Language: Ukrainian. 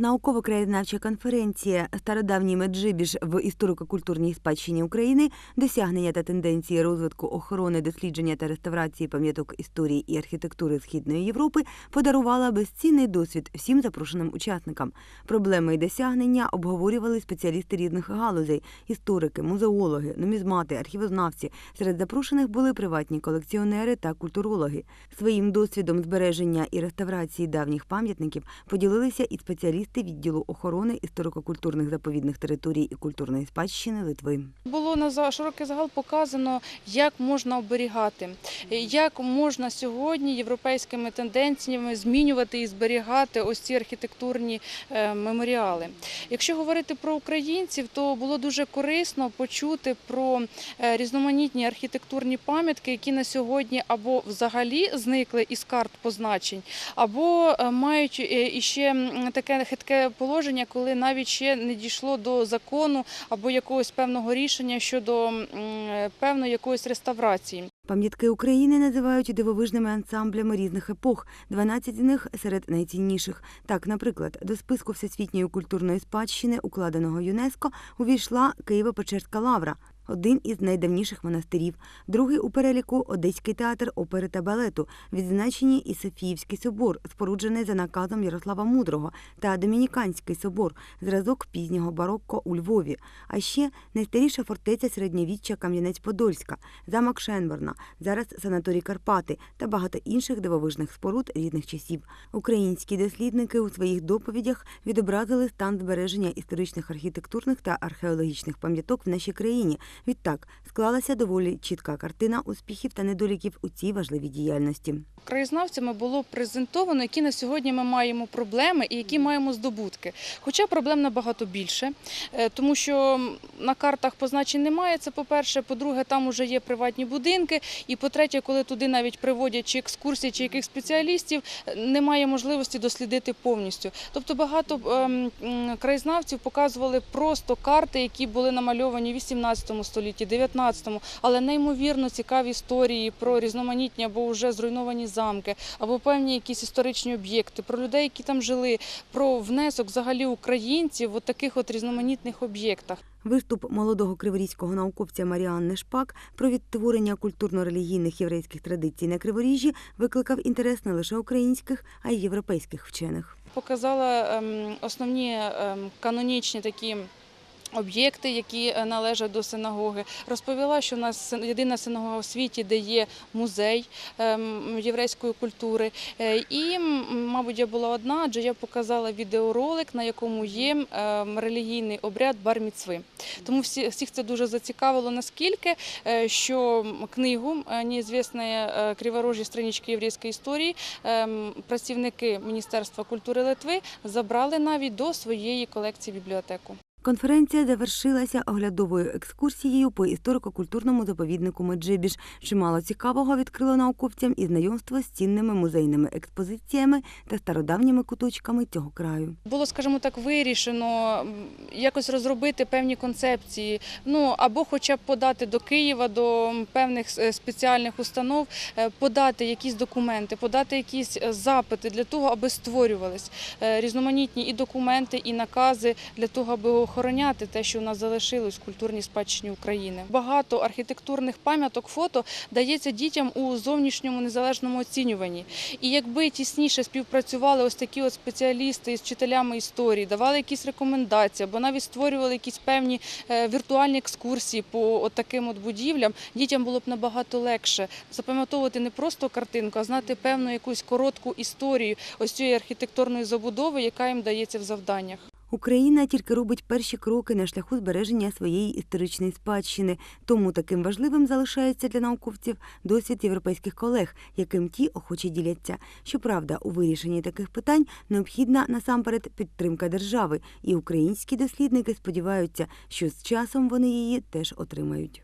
Науково-краєзнавча конференція Стародавній Меджибіж в історико-культурній спадщині України досягнення та тенденції розвитку охорони, дослідження та реставрації пам'яток історії і архітектури Східної Європи подарувала безцінний досвід всім запрошеним учасникам. Проблеми і досягнення обговорювали спеціалісти різних галузей: історики, музеологи, нумізмати, архівознавці. Серед запрошених були приватні колекціонери та культурологи. Своїм досвідом збереження і реставрації давніх пам'ятників поділилися і спеціалісти відділу охорони історико-культурних заповідних територій і культурної спадщини Литви. Було на широкий загал показано, як можна оберігати, як можна сьогодні європейськими тенденціями змінювати і зберігати ось ці архітектурні е, меморіали. Якщо говорити про українців, то було дуже корисно почути про е, різноманітні архітектурні пам'ятки, які на сьогодні або взагалі зникли із карт позначень, або е, мають іще м, таке положення, коли навіть ще не дійшло до закону або якогось певного рішення щодо певної якоїсь реставрації. Пам'ятки України називають дивовижними ансамблями різних епох. 12 з них серед найцінніших. Так, наприклад, до списку всесвітньої культурної спадщини, укладеного ЮНЕСКО, увійшла Києво-Печерська лавра. Один із найдавніших монастирів, другий у переліку Одеський театр опери та балету, відзначені і Софіївський собор, споруджений за наказом Ярослава Мудрого, та Домініканський собор, зразок пізнього барокко у Львові. А ще найстаріша фортеця середньовіччя Кам'янець-Подольська, замок Шенборна, зараз санаторій Карпати та багато інших дивовижних споруд різних часів. Українські дослідники у своїх доповідях відобразили стан збереження історичних архітектурних та археологічних пам'яток в нашій країні. Відтак склалася доволі чітка картина успіхів та недоліків у цій важливій діяльності. Краєзнавцями було презентовано, які на сьогодні ми маємо проблеми і які маємо здобутки. Хоча проблем набагато більше, е, тому що на картах позначень немає. Це по-перше. По-друге, там вже є приватні будинки. І по-третє, коли туди навіть приводять чи екскурсії, чи яких спеціалістів, е, немає можливості дослідити повністю. Тобто багато ем, краєзнавців показували просто карти, які були намальовані в 18 столітті, 19, але неймовірно цікаві історії про різноманітні або вже зруйновані замки, або певні якісь історичні об'єкти, про людей, які там жили, про внесок взагалі українців в таких от різноманітних об'єктах. Виступ молодого криворізького науковця Маріанни Шпак про відтворення культурно-релігійних єврейських традицій на Криворіжжі викликав інтерес не лише українських, а й європейських вчених. Показала ем, основні ем, канонічні такі. Об'єкти, які е, належать до синагоги, розповіла, що у нас єдина синагога в світі, де є музей ем, єврейської культури. Е, І, мабуть, я була одна, адже я показала відеоролик, на якому є ем, релігійний обряд бар-міцви. Тому всі, всіх це дуже зацікавило, наскільки, е, що книгу «Неізвісні криворожі странички єврейської історії ем, працівники Міністерства культури Литви забрали навіть до своєї колекції бібліотеку. Конференція завершилася оглядовою екскурсією по історико-культурному заповіднику Меджибіж. Чимало цікавого відкрило науковцям і знайомство з цінними музейними експозиціями та стародавніми куточками цього краю. Було, скажімо так, вирішено якось розробити певні концепції, ну або хоча б подати до Києва, до певних е, спеціальних установ, е, подати якісь документи, подати якісь е, запити для того, аби створювались різноманітні і документи, і накази для того, аби охороняти те, що у нас залишилось в культурній спадщині України. Багато архітектурних пам'яток фото дається дітям у зовнішньому незалежному оцінюванні. І якби тісніше співпрацювали ось такі от спеціалісти з вчителями історії, давали якісь рекомендації, або навіть створювали якісь певні е, віртуальні екскурсії по от таким от будівлям, дітям було б набагато легше запам'ятовувати не просто картинку, а знати певну якусь коротку історію ось цієї архітектурної забудови, яка їм дається в завданнях. Україна тільки робить перші кроки на шляху збереження своєї історичної спадщини. Тому таким важливим залишається для науковців досвід європейських колег, яким ті охоче діляться. Щоправда, у вирішенні таких питань необхідна насамперед підтримка держави, і українські дослідники сподіваються, що з часом вони її теж отримають.